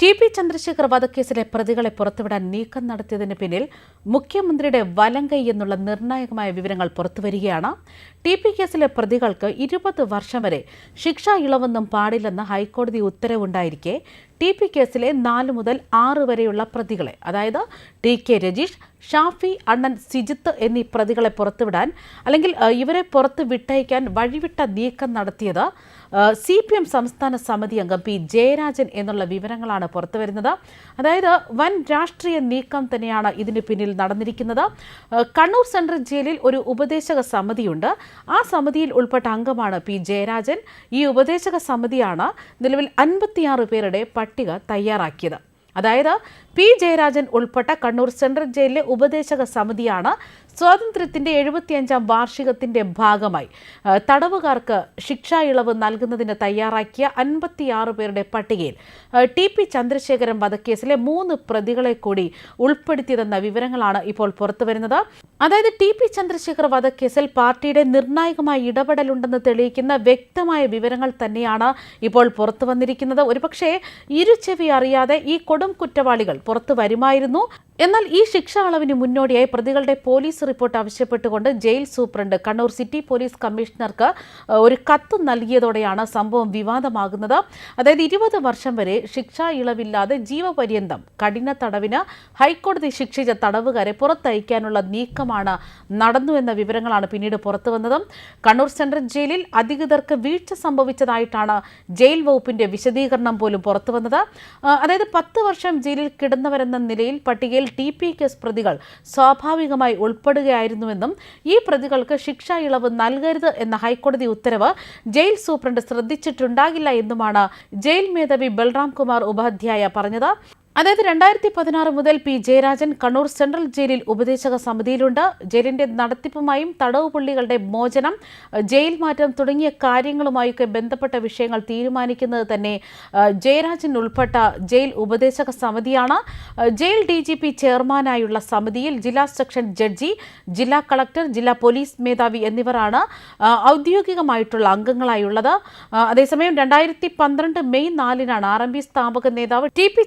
T P Chandrasekhar വധക്കേസിലെ പ്രതികളെ പുറത്തുവിടാൻ നീക്കം നടത്തിയതിന് പിന്നിൽ മുഖ്യമന്ത്രിയുടെ വലങ്കൈ എന്നുള്ള നിർണായകമായ വിവരങ്ങൾ പുറത്തുവരികയാണ്. ടി പി കേസിലെ പ്രതികൾക്ക് ഇരുപത് വർഷം വരെ ശിക്ഷ ഇളവൊന്നും പാടില്ലെന്ന് ഹൈക്കോടതി ഉത്തരവുണ്ടായിരിക്കെ. ടി പി കേസിലെ നാല് മുതൽ ആറ് വരെയുള്ള പ്രതികളെ അതായത് ടി കെ രജീഷ് ഷാഫി അണ്ണൻ സിജിത്ത് എന്നീ പ്രതികളെ പുറത്തുവിടാൻ അല്ലെങ്കിൽ ഇവരെ പുറത്ത് വിട്ടയക്കാൻ വഴിവിട്ട നീക്കം നടത്തിയത് സി പി എം സംസ്ഥാന സമിതി അംഗം പി ജയരാജൻ എന്നുള്ള വിവരങ്ങളാണ് പുറത്തുവരുന്നത്. അതായത് വൻ രാഷ്ട്രീയ നീക്കം തന്നെയാണ് ഇതിന് പിന്നിൽ നടന്നിരിക്കുന്നത്. കണ്ണൂർ സെൻട്രൽ ജയിലിൽ ഒരു ഉപദേശക സമിതിയുണ്ട്. ആ സമിതിയിൽ ഉൾപ്പെട്ട അംഗമാണ് പി ജയരാജൻ. ഈ ഉപദേശക സമിതിയാണ് നിലവിൽ അൻപത്തിയാറ് പേരുടെ തയ്യാറാക്കിയത്. അതായത് പി ജയരാജൻ ഉൾപ്പെട്ട കണ്ണൂർ സെൻട്രൽ ജയിലിലെ ഉപദേശക സമിതിയാണ് സ്വാതന്ത്ര്യത്തിന്റെ എഴുപത്തിയഞ്ചാം വാർഷികത്തിന്റെ ഭാഗമായി തടവുകാർക്ക് ശിക്ഷാ ഇളവ് നൽകുന്നതിന് തയ്യാറാക്കിയ അൻപത്തിയാറ് പേരുടെ പട്ടികയിൽ ടി പി ചന്ദ്രശേഖരൻ വധക്കേസിലെ മൂന്ന് പ്രതികളെ കൂടി ഉൾപ്പെടുത്തിയതെന്ന വിവരങ്ങളാണ് ഇപ്പോൾ പുറത്തുവരുന്നത് അതായത് ടി പി ചന്ദ്രശേഖർ വധക്കേസിൽ പാർട്ടിയുടെ നിർണായകമായ ഇടപെടലുണ്ടെന്ന് തെളിയിക്കുന്ന വ്യക്തമായ വിവരങ്ങൾ തന്നെയാണ് ഇപ്പോൾ പുറത്തു വന്നിരിക്കുന്നത്. ഒരുപക്ഷെ ഇരുചെവി അറിയാതെ ഈ കൊടും കുറ്റവാളികൾ പുറത്തു വരുമായിരുന്നു. എന്നാൽ ഈ ശിക്ഷ അളവിന് മുന്നോടിയായി പ്രതികളുടെ പോലീസ് റിപ്പോർട്ട് ആവശ്യപ്പെട്ടുകൊണ്ട് ജയിൽ സൂപ്രണ്ട് കണ്ണൂർ സിറ്റി പോലീസ് കമ്മീഷണർക്ക് ഒരു കത്ത് നൽകിയതോടെയാണ് സംഭവം വിവാദമാകുന്നത്. അതായത് ഇരുപത് വർഷം വരെ ശിക്ഷാ ഇളവില്ലാതെ ജീവപര്യന്തം കഠിന തടവിന് ഹൈക്കോടതി ശിക്ഷിച്ച തടവുകാരെ പുറത്തയക്കാനുള്ള നീക്കമാണ് നടന്നു എന്ന വിവരങ്ങളാണ് പിന്നീട് പുറത്തുവന്നത്. കണ്ണൂർ സെൻട്രൽ ജയിലിൽ അധികൃതർക്ക് വീഴ്ച സംഭവിച്ചതായിട്ടാണ് ജയിൽ വകുപ്പിന്റെ വിശദീകരണം പോലും പുറത്തുവന്നത്. അതായത് പത്ത് വർഷം ജയിലിൽ കിടന്നവരെന്ന നിലയിൽ പട്ടികയിൽ ടി പി കേസ് പ്രതികൾ സ്വാഭാവികമായി ഉൾപ്പെടുകയായിരുന്നുവെന്നും ഈ പ്രതികൾക്ക് ശിക്ഷാ ഇളവ് നൽകരുത് എന്ന ഹൈക്കോടതി ഉത്തരവ് ജയിൽ സൂപ്രണ്ട് ശ്രദ്ധിച്ചിട്ടുണ്ടാകില്ല എന്നുമാണ് ജയിൽ മേധാവി ബൽറാം കുമാർ ഉപാധ്യായ പറഞ്ഞത്. അതായത് രണ്ടായിരത്തി പതിനാറ് മുതൽ പി ജയരാജൻ കണ്ണൂർ സെൻട്രൽ ജയിലിൽ ഉപദേശക സമിതിയിലുണ്ട്. ജയിലിന്റെ നടത്തിപ്പുമായും തടവ് പുള്ളികളുടെ മോചനം ജയിൽ മാറ്റം തുടങ്ങിയ കാര്യങ്ങളുമായൊക്കെ ബന്ധപ്പെട്ട വിഷയങ്ങൾ തീരുമാനിക്കുന്നത് തന്നെ ജയരാജൻ ഉൾപ്പെട്ട ജയിൽ ഉപദേശക സമിതിയാണ്. ജയിൽ ഡി ജി പി ചെയർമാനായുള്ള സമിതിയിൽ ജില്ലാ സെക്ഷൻ ജഡ്ജി ജില്ലാ കളക്ടർ ജില്ലാ പോലീസ് മേധാവി എന്നിവരാണ് ഔദ്യോഗികമായിട്ടുള്ള അംഗങ്ങളായുള്ളത്. അതേസമയം രണ്ടായിരത്തി പന്ത്രണ്ട് മെയ് നാലിനാണ് ആർ എം പി സ്ഥാപക നേതാവ് ടി പി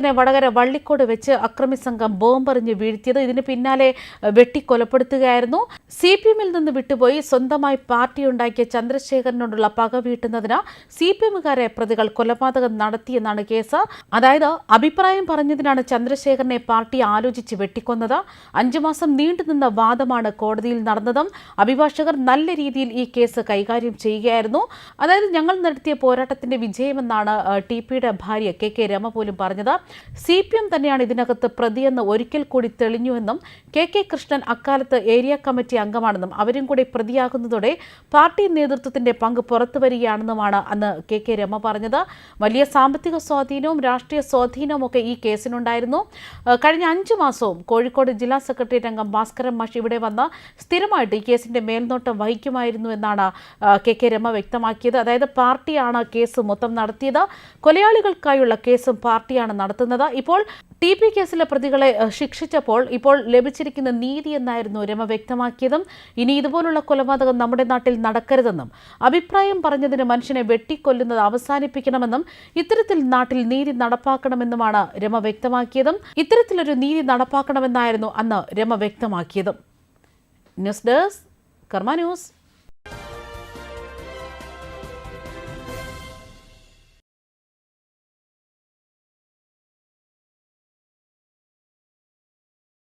ചന്ദ്രശേഖരനെ വടകര വള്ളിക്കോട് വെച്ച് അക്രമി സംഘം ബോംബെറിഞ്ഞ് വീഴ്ത്തിയത് ഇതിന് പിന്നാലെ വെട്ടിക്കൊലപ്പെടുത്തുകയായിരുന്നു. സി പി എമ്മിൽ നിന്ന് വിട്ടുപോയി. സ്വന്തമായി പാർട്ടി ഉണ്ടാക്കിയ ചന്ദ്രശേഖരനോടുള്ള പക വീട്ടുന്നതിന് സി പി എമ്മുകാരെ പ്രതികൾ കൊലപാതകം നടത്തിയെന്നാണ് കേസ്. അതായത് അഭിപ്രായം പറഞ്ഞതിനാണ് ചന്ദ്രശേഖരനെ പാർട്ടി ആലോചിച്ച് വെട്ടിക്കൊന്നത്. അഞ്ചു മാസം നീണ്ടുനിന്ന വാദമാണ് കോടതിയിൽ നടന്നതും. അഭിഭാഷകർ നല്ല രീതിയിൽ ഈ കേസ് കൈകാര്യം ചെയ്യുകയായിരുന്നു. അതായത് ഞങ്ങൾ നടത്തിയ പോരാട്ടത്തിന്റെ വിജയമെന്നാണ് ടി പിയുടെ ഭാര്യ കെ കെ രമ പോലും പറഞ്ഞത്. സി പി എം തന്നെയാണ് ഇതിനകത്ത് പ്രതിയെന്ന് ഒരിക്കൽ കൂടി തെളിഞ്ഞുവെന്നും കെ കെ കൃഷ്ണൻ അക്കാലത്ത് ഏരിയ കമ്മിറ്റി അംഗമാണെന്നും അവരും കൂടി പ്രതിയാകുന്നതോടെ പാർട്ടി നേതൃത്വത്തിന്റെ പങ്ക് പുറത്തു വരികയാണെന്നുമാണ് അന്ന് കെ കെ രമ പറഞ്ഞത്. വലിയ സാമ്പത്തിക സ്വാധീനവും രാഷ്ട്രീയ സ്വാധീനവും ഒക്കെ ഈ കേസിനുണ്ടായിരുന്നു. കഴിഞ്ഞ അഞ്ചു മാസവും കോഴിക്കോട് ജില്ലാ സെക്രട്ടേറിയറ്റ് അംഗം ഭാസ്കരൻ മാഷ് ഇവിടെ വന്ന് സ്ഥിരമായിട്ട് ഈ കേസിന്റെ മേൽനോട്ടം വഹിക്കുമായിരുന്നു എന്നാണ് കെ കെ രമ വ്യക്തമാക്കിയത്. അതായത് പാർട്ടിയാണ് കേസ് മൊത്തം നടത്തിയത്. കൊലയാളികൾക്കായുള്ള കേസും പാർട്ടിയാണ് നടത്തുന്നത് ഇപ്പോൾ ടി പി കേസിലെ പ്രതികളെ ശിക്ഷിച്ചപ്പോൾ ഇപ്പോൾ ലഭിച്ചിരിക്കുന്ന നീതി എന്നായിരുന്നു രമ വ്യക്തമാക്കിയതും. ഇനി ഇതുപോലുള്ള കൊലപാതകം നമ്മുടെ നാട്ടിൽ നടക്കരുതെന്നും അഭിപ്രായം പറഞ്ഞതിന് മനുഷ്യനെ വെട്ടിക്കൊല്ലുന്നത് അവസാനിപ്പിക്കണമെന്നും ഇത്തരത്തിൽ നാട്ടിൽ നീതി നടപ്പാക്കണമെന്നുമാണ് രമ വ്യക്തമാക്കിയതും. ഇത്തരത്തിലൊരു നീതി നടപ്പാക്കണമെന്നായിരുന്നു അന്ന് Rama വ്യക്തമാക്കിയതും. News desk Karma news.